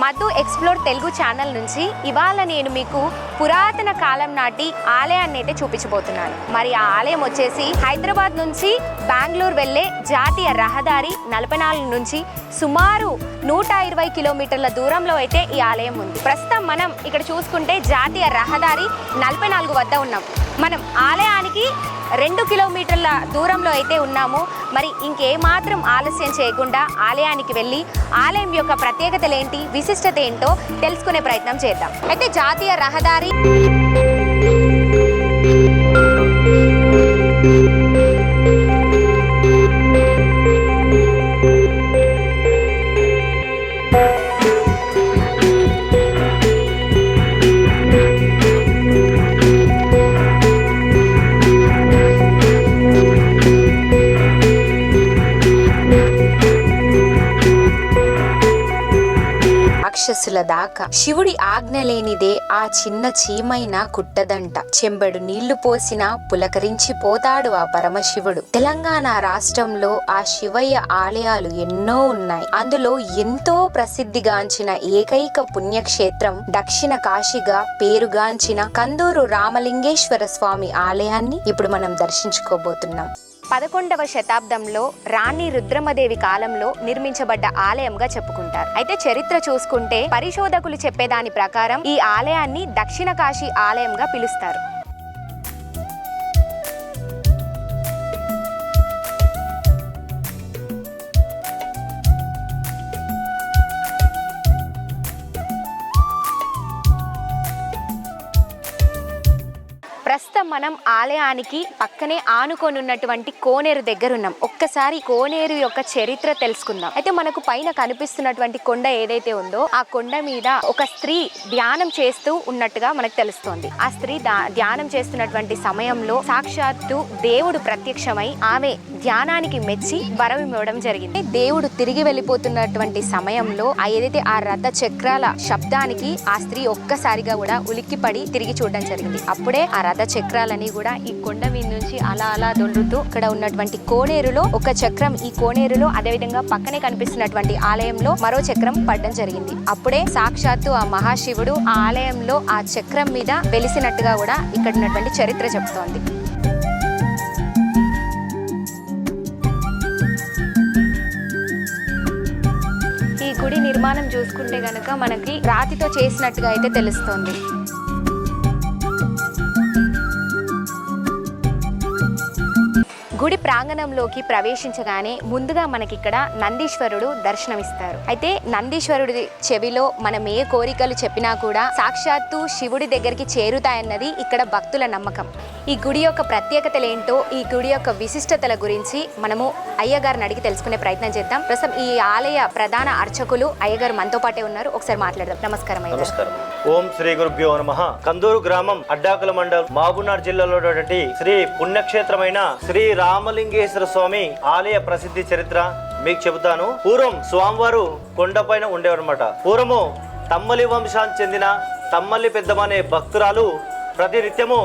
Madhu explore Telugu channel నుంచి ఇవాళ నేను మీకు పురాతన కాలం నాటి ఆలయాన్ని అయితే చూపించబోతున్నాను. మరి ఆ ఆలయం వచ్చేసి హైదరాబాద్ నుంచి బెంగళూరు వెళ్ళే జాతీయ రహదారి నలభై నాలుగు నుంచి సుమారు నూట ఇరవై కిలోమీటర్ల దూరంలో అయితే ఈ ఆలయం ఉంది. ప్రస్తుతం మనం ఇక్కడ చూసుకుంటే జాతీయ రహదారి నలభై నాలుగు వద్ద ఉన్నాం. మనం ఆలయానికి రెండు కిలోమీటర్ల దూరంలో అయితే ఉన్నాము. మరి ఇంకేమాత్రం ఆలస్యం చేయకుండా ఆలయానికి వెళ్ళి ఆలయం యొక్క ప్రత్యేకతలు ఏంటి విశిష్టత ఏంటో తెలుసుకునే ప్రయత్నం చేద్దాం. అయితే జాతీయ రహదారి రాక్షసుల దాకా శివుడి ఆజ్ఞ లేనిదే ఆ చిన్న చీమైన కుట్టదంట. చెంబెడు నీళ్ళు పోసినా పులకరించి పోతాడు ఆ పరమశివుడు. తెలంగాణ రాష్ట్రంలో ఆ శివయ్య ఆలయాలు ఎన్నో ఉన్నాయి. అందులో ఎంతో ప్రసిద్ధిగాంచిన ఏకైక పుణ్యక్షేత్రం దక్షిణ కాశీగా పేరుగాంచిన కందూరు రామలింగేశ్వర స్వామి ఆలయాన్ని ఇప్పుడు మనం దర్శించుకోబోతున్నాం. పదకొండవ శతాబ్దంలో రాణి రుద్రమదేవి కాలంలో నిర్మించబడ్డ ఆలయంగా చెప్పుకుంటారు. అయితే చరిత్ర చూసుకుంటే పరిశోధకులు చెప్పేదాని ప్రకారం ఈ ఆలయాన్ని దక్షిణ కాశీ ఆలయంగా పిలుస్తారు. మనం ఆలయానికి పక్కనే ఆనుకొని ఉన్నటువంటి కోనేరు దగ్గర ఉన్నాం ఒక్కసారి కోనేరు యొక్క చరిత్ర తెలుసుకుందాం. అయితే మనకు పైన కనిపిస్తున్నటువంటి కొండ ఏదైతే ఉందో ఆ కొండ మీద ఒక స్త్రీ ధ్యానం చేస్తూ ఉన్నట్టుగా మనకు తెలుస్తోంది. ఆ స్త్రీ ధ్యానం చేస్తున్నటువంటి సమయంలో సాక్షాత్తు దేవుడు ప్రత్యక్షమై ఆమె ధ్యానానికి మెచ్చి వరం ఇవ్వడం జరిగింది. దేవుడు తిరిగి వెళ్ళిపోతున్నటువంటి సమయంలో ఆ ఏదైతే ఆ రథ చక్రాల శబ్దానికి ఆ స్త్రీ ఒక్కసారిగా కూడా ఉలిక్కిపడి తిరిగి చూడడం జరిగింది. అప్పుడే ఆ రథ చక్ర చక్రాలని కూడా ఈ కొండ మీద నుంచి అలా అలా దొల్లుతూ ఇక్కడ ఉన్నటువంటి కోనేరులో ఒక చక్రం. ఈ కోనేరులో అదేవిధంగా పక్కనే కనిపిస్తున్నటువంటి ఆలయంలో మరో చక్రం పడడం జరిగింది. అప్పుడే సాక్షాత్తు ఆ మహాశివుడు ఆ ఆలయంలో ఆ చక్రం మీద వెలిసినట్టుగా కూడా ఇక్కడ ఉన్నటువంటి చరిత్ర చెప్తోంది. ఈ గుడి నిర్మాణం చూసుకుంటే గనక మనకి రాతితో చేసినట్టుగా అయితే తెలుస్తోంది. గుడి ప్రాంగణంలోకి ప్రవేశించగానే ముందుగా మనకిక్కడ నందీశ్వరుడు దర్శనమిస్తారు. అయితే నందీశ్వరుడి చెవిలో మనం ఏ కోరికలు చెప్పినా కూడా సాక్షాత్తు శివుడి దగ్గరికి చేరుతాయన్నది ఇక్కడ భక్తుల నమ్మకం. ఈ గుడి యొక్క ప్రత్యేకతలు ఏంటో ఈ గుడి యొక్క విశిష్టతల గురించి మనము అయ్యగారిని అడిగి తెలుసుకునే ప్రయత్నం చేద్దాం. ప్రస్తుతం ఈ ఆలయ ప్రధాన అర్చకులు అయ్యగారు మనతో పాటే ఉన్నారు. ఒకసారి మాట్లాడదాం. నమస్కారం నమస్కారం. ఓం శ్రీ గురుభ్యో నమ. కందూరు గ్రామం అడ్డాకుల మండలం మాగునార్ జిల్లాలో శ్రీ పుణ్యక్షేత్రమైన శ్రీ రామలింగేశ్వర స్వామి ఆలయ ప్రసిద్ధి చరిత్ర మీకు చెబుతాను. పూర్వం స్వామివారు కొండపైన ఉండేవన్నమాట పూర్వము తమ్మలి వంశానికి చెందిన తమ్మల్లి పెద్దమనే భక్తురాలు ప్రతినిత్యము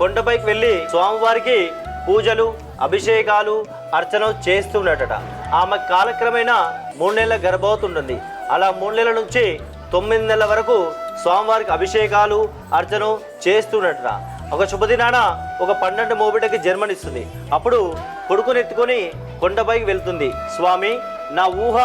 కొండపైకి వెళ్ళి స్వామివారికి పూజలు అభిషేకాలు అర్చన చేస్తుండట ఆమె కాలక్రమేణా మూడు నెలల గర్భవతి ఉంటుంది అలా మూడు నెలల నుంచి తొమ్మిది నెలల వరకు స్వామివారికి అభిషేకాలు అర్చన చేస్తుండట ఒక శుభదినాన ఒక పన్నెండు మోబిటకి జన్మనిస్తుంది. అప్పుడు కొడుకునెత్తుకొని కొండపైకి వెళ్తుంది. స్వామి నా ఊహ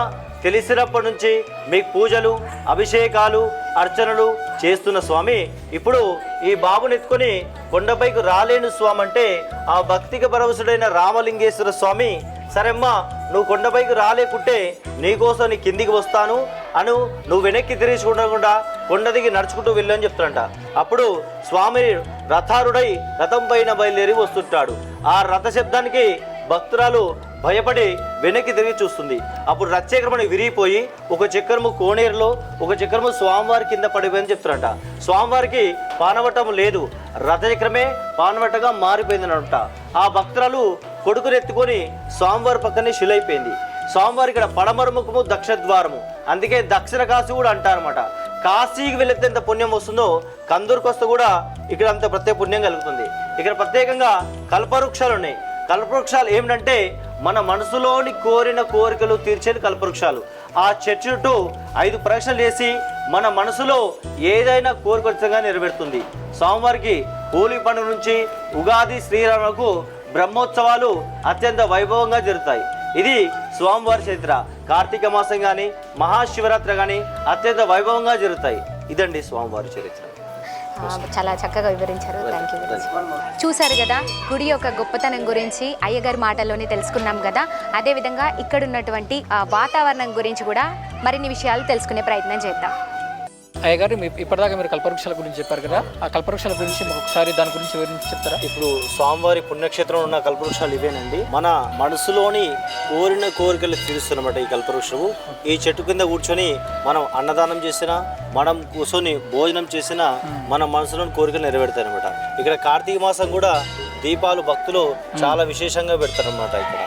తెలిసినప్పటి నుంచి మీకు పూజలు అభిషేకాలు అర్చనలు చేస్తున్న స్వామి ఇప్పుడు ఈ బాబునెత్తుకొని కొండపైకి రాలేను స్వామి అంటే ఆ భక్తికి పరవశుడైన రామలింగేశ్వర స్వామి సరేమ్మా నువ్వు కొండపైకి రాలేకుంటే నీకోసం నీ కిందికి వస్తాను అను నువ్వు వెనక్కి తిరిగి చూడకుండా కొండ దిగి నడుచుకుంటూ వెళ్ళని చెప్తాడంట. అప్పుడు స్వామి రథారుడై రథం పైన బయలుదేరి వస్తుంటాడు. ఆ రథ శబ్దానికి భక్తురాలు భయపడి వెనక్కి తిరిగి చూస్తుంది. అప్పుడు రథచక్రమని విరిగిపోయి ఒక చక్రము కోనేరులో ఒక చక్రము స్వామివారి కింద పడిపోయిందని చెప్తారంట స్వామివారికి పానవటం లేదు. రథచక్రమే పానవటగా మారిపోయిందనంట ఆ భక్తురాలు కొడుకుని ఎత్తుకొని స్వామివారి పక్కనే శిలైపోయింది. స్వామివారి ఇక్కడ పడమర దక్షద్వారము. ద్వారము అందుకే దక్షిణ కాశీ కూడా అంటారన్నమాట. కాశీకి వెళితే ఎంత పుణ్యం వస్తుందో కందూరుకు వస్తే కూడా ఇక్కడ అంత ప్రత్యేక పుణ్యం కలుగుతుంది. ఇక్కడ ప్రత్యేకంగా కల్పవృక్షాలు ఉన్నాయి. కల్పవృక్షాలు ఏమిటంటే మన మనసులోని కోరిన కోరికలు తీర్చేది కల్పవృక్షాలు. ఆ చర్చ్ చుట్టూ ఐదు ప్రదక్షిణలు చేసి మన మనసులో ఏదైనా కోరిక కోరికొచ్చగా నెరవేరుతుంది. స్వామివారికి హోలీ పండుగ నుంచి ఉగాది శ్రీరాములకు బ్రహ్మోత్సవాలు అత్యంత వైభవంగా జరుగుతాయి. ఇది స్వామివారి చరిత్ర. కార్తీక మాసం కానీ మహాశివరాత్రి కానీ అత్యంత వైభవంగా జరుగుతాయి. ఇదండి స్వామివారి చరిత్ర. చాలా చక్కగా వివరించారు. థ్యాంక్ యూ చూశారు కదా గుడి యొక్క గొప్పతనం గురించి అయ్యగారి మాటల్లోనే తెలుసుకున్నాం కదా. అదేవిధంగా ఇక్కడ ఉన్నటువంటి వాతావరణం గురించి కూడా మరిన్ని విషయాలు తెలుసుకునే ప్రయత్నం చేద్దాం. అయ్యగారు మీ ఇప్పటిదాకా మీరు కల్పవృక్షాల గురించి చెప్పారు కదా. ఆ కల్పవృక్షాల గురించి ఒకసారి దాని గురించి వివరించి చెప్తారా? ఇప్పుడు స్వామివారి పుణ్యక్షేత్రం ఉన్న కల్పవృక్షాలు ఇవేనండి. మన మనసులోని కోరిన కోరికలు తీరుస్తున్నమాట ఈ కల్పవృక్షము. ఈ చెట్టు కింద కూర్చొని మనం అన్నదానం చేసినా మనం కూర్చొని భోజనం చేసినా మన మనసులోని కోరికలు నెరవేరుతాయి అనమాట ఇక్కడ కార్తీక మాసం కూడా దీపాలు భక్తులు చాలా విశేషంగా పెడతారన్నమాట ఇక్కడ.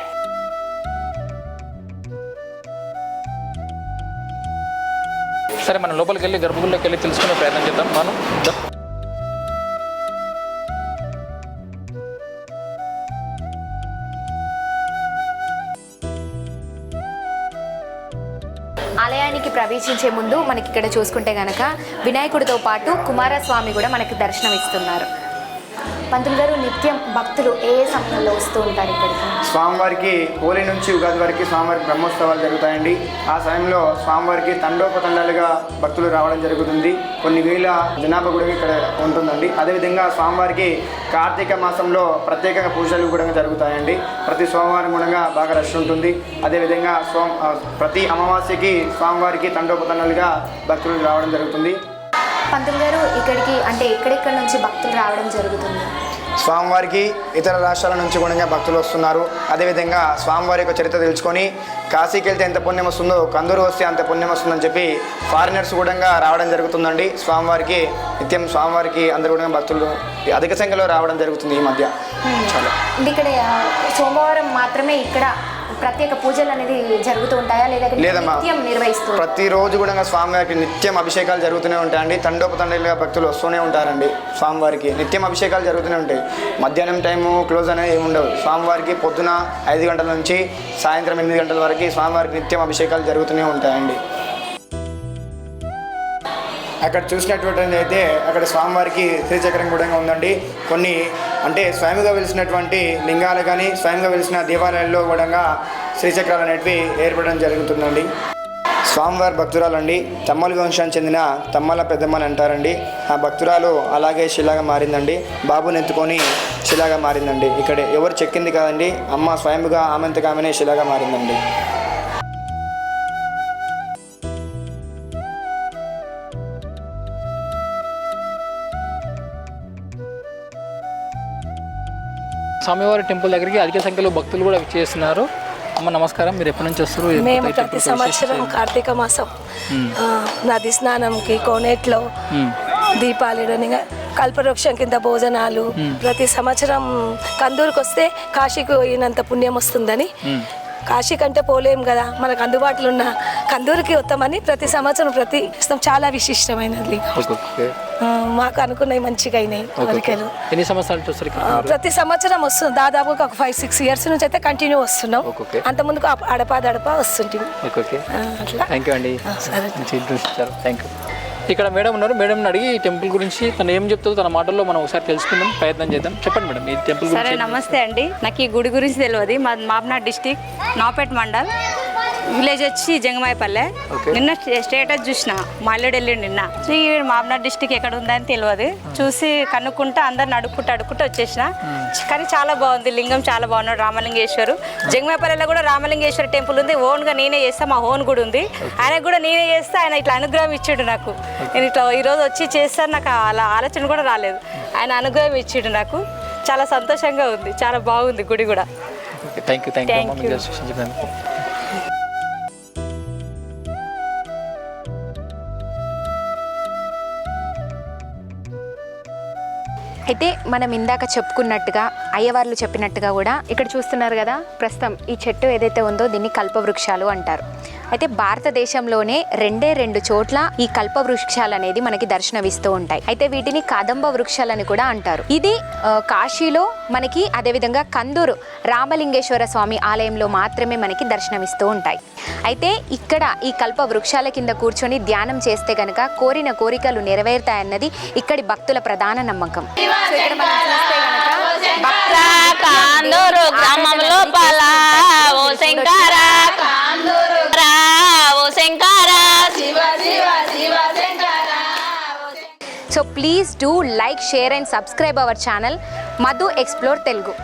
సరే మనం లోపలికి వెళ్ళి గర్భగుడిలోకి వెళ్ళి తెలుసుకునే ప్రయత్నం చేద్దాం. మనం ఆలయానికి ప్రవేశించే ముందు మనకి ఇక్కడ చూసుకుంటే గనక వినాయకుడితో పాటు కుమారస్వామి కూడా మనకి దర్శనం ఇస్తున్నారు పంతులు గారు నిత్యం భక్తులు ఏ సమయంలో వస్తూ ఉంటారు ఇక్కడికి? స్వామివారికి హోలీ నుంచి ఉగాది వరకు స్వామివారికి బ్రహ్మోత్సవాలు జరుగుతాయండి. ఆ సమయంలో స్వామివారికి తండోపతండాలుగా భక్తులు రావడం జరుగుతుంది. కొన్ని వేల జనాభా కూడా ఇక్కడ ఉంటుందండి. అదేవిధంగా స్వామివారికి కార్తీక మాసంలో ప్రత్యేకంగా పూజలు కూడా జరుగుతాయండి. ప్రతి సోమవారం కూడా బాగా రష్ ఉంటుంది. అదేవిధంగా సోమ ప్రతి అమావాస్యకి స్వామివారికి తండోపతండాలుగా భక్తులు రావడం జరుగుతుంది. పంతులు గారు ఇక్కడికి అంటే ఎక్కడెక్కడ నుంచి భక్తులు రావడం జరుగుతుంది? స్వామివారికి ఇతర రాష్ట్రాల నుంచి కూడా భక్తులు వస్తున్నారు. అదేవిధంగా స్వామివారి యొక్క చరిత్ర తెలుసుకొని కాశీకి వెళ్తే ఎంత పుణ్యం వస్తుందో కందూరు వస్తే అంత పుణ్యం వస్తుందని చెప్పి ఫారినర్స్ కూడా రావడం జరుగుతుందండి. స్వామివారికి నిత్యం స్వామివారికి అందరు కూడా భక్తులు అధిక సంఖ్యలో రావడం జరుగుతుంది ఈ మధ్య. చాలా. ఇక్కడ సోమవారం మాత్రమే ఇక్కడ ప్రత్యేక పూజలు అనేది జరుగుతూ ఉంటాయా? లేదా లేదమ్మా. నిత్యం నిర్వహిస్తూ ప్రతిరోజు కూడా స్వామివారికి నిత్యం అభిషేకాలు జరుగుతూనే ఉంటాయండి. తండోపతండలుగా భక్తులు వస్తూనే ఉంటారండి స్వామివారికి. నిత్యం అభిషేకాలు జరుగుతూనే ఉంటాయి. మధ్యాహ్నం టైము క్లోజ్ అనేది ఏమి ఉండవు. స్వామివారికి పొద్దున ఐదు గంటల నుంచి సాయంత్రం ఎనిమిది గంటల వరకు స్వామివారికి నిత్యం అభిషేకాలు జరుగుతూనే ఉంటాయండి. అక్కడ చూసినటువంటి అయితే అక్కడ స్వామివారికి శ్రీచక్రం కూడా ఉందండి. కొన్ని అంటే స్వయంగా వెలిసినటువంటి లింగాలు కానీ స్వయంగా వెలిసిన దేవాలయాల్లో కూడా శ్రీచక్రాలు అనేటివి ఏర్పడడం జరుగుతుందండి. స్వామివారి భక్తురాలండి. తమ్మల వంశానికి చెందిన తమ్మల పెద్దమ్మని అంటారండి. ఆ భక్తురాలు అలాగే శిలాగా మారిందండి. బాబుని ఎత్తుకొని శిలాగా మారిందండి. ఇక్కడ ఎవరు చెక్కింది కాదండి. అమ్మ స్వయంగా ఆమెంతగా ఆమెనే శిలాగా మారిందండి. స్వామివారి టెంపుల్ దగ్గరికి అధిక సంఖ్యలో భక్తులు కూడా చేస్తున్నారు. అమ్మ నమస్కారం. మీరు ఎప్పటి నుంచి వస్తారు మేము ప్రతి సంవత్సరం? కార్తీక మాసం. నది స్నానంకి కోనేట్లో. దీపాలు ఇడనిగా కల్పవృక్షం కింద భోజనాలు. ప్రతి సంవత్సరం కందూరుకు వస్తే కాశీకి పోయినంత పుణ్యం వస్తుందని కాశీ కంటే పోలేం కదా. మనకు అందుబాటులో ఉన్న కందూరుకి వస్తామని ప్రతి సంవత్సరం ప్రతి సంవత్సరం చాలా విశిష్టమైనది. మాకు అనుకున్నవి మంచిగా అయినాయి. కోరికలు. ఎన్ని సంవత్సరాలు? ప్రతి సంవత్సరం వస్తుంది. దాదాపుగా ఒక ఫైవ్ సిక్స్ ఇయర్స్ నుంచి అయితే కంటిన్యూ వస్తున్నాం. అంతకుముందుకు అప- అడపా దడపా వస్తుంటాం ఓకే ఓకే. ఆ, అట్లా. థ్యాంక్ యూ అండి. థ్యాంక్ యూ ఇక్కడ మేడం ఉన్నారు. మేడం అడిగి ఈ టెంపుల్ గురించి తను ఏం చెప్తుందో తన మాటల్లో మనం ఒకసారి తెలుసుకుందాం. ప్రయత్నం చేద్దాం. చెప్పండి మేడం ఈ టెంపుల్ సరే గురించి. నమస్తే అండి. నాకు ఈ గుడి గురించి తెలియదు మా మాబ్నాథ్ డిస్టిక్ నాపేట్ మండల్. విలేజ్ వచ్చి జంగమాయపల్లె. నిన్న స్టే- స్టేటస్ చూసిన మల్లెడు వెళ్ళిండు నిన్న. ఈ మాబ్నాథ్ డిస్టిక్ ఎక్కడ ఉందని తెలియదు చూసి కనుక్కుంటా అందరిని అడుక్కుంటూ అడుక్కుంటూ వచ్చేసిన. కానీ చాలా బాగుంది లింగం చాలా బాగున్నాడు రామలింగేశ్వరు. జంగమాయపల్లెలో కూడా రామలింగేశ్వర టెంపుల్ ఉంది. ఓన్గా నేనే చేస్తా మా ఓన్ గుడి ఉంది. ఆయన కూడా నేనే చేస్తా ఆయన ఇట్లా అనుగ్రహం ఇచ్చాడు నాకు. నేను ఇట్లా ఈరోజు వచ్చి చేస్తాను నాకు అలా ఆలోచన కూడా రాలేదు. ఆయన అనుగ్రహం ఇచ్చాడు నాకు. చాలా సంతోషంగా ఉంది చాలా బాగుంది గుడి కూడా. థ్యాంక్ యూ థ్యాంక్ యూ అయితే మనం ఇందాక చెప్పుకున్నట్టుగా అయ్యవార్లు చెప్పినట్టుగా కూడా ఇక్కడ చూస్తున్నారు కదా ప్రస్తుతం ఈ చెట్టు ఏదైతే ఉందో దీన్ని కల్పవృక్షాలు అంటారు. అయితే భారతదేశంలోనే రెండే రెండు చోట్ల ఈ కల్ప వృక్షాలు అనేది మనకి దర్శనమిస్తూ ఉంటాయి. అయితే వీటిని కదంబ వృక్షాలని కూడా అంటారు. ఇది కాశీలో మనకి అదేవిధంగా కందూరు రామలింగేశ్వర స్వామి ఆలయంలో మాత్రమే మనకి దర్శనమిస్తూ ఉంటాయి. అయితే ఇక్కడ ఈ కల్ప వృక్షాల కింద కూర్చొని ధ్యానం చేస్తే గనక కోరిన కోరికలు నెరవేరుతాయన్నది ఇక్కడి భక్తుల ప్రధాన నమ్మకం. ఇక్కడ మనం చూస్తే గనక భక్తుల కాందూరు గ్రామం లోపల ఓ శంకర కాందూరు ఓ Shankara Shiva Shiva Shiva Shankara so please do like share and subscribe our channel Madhu explore Telugu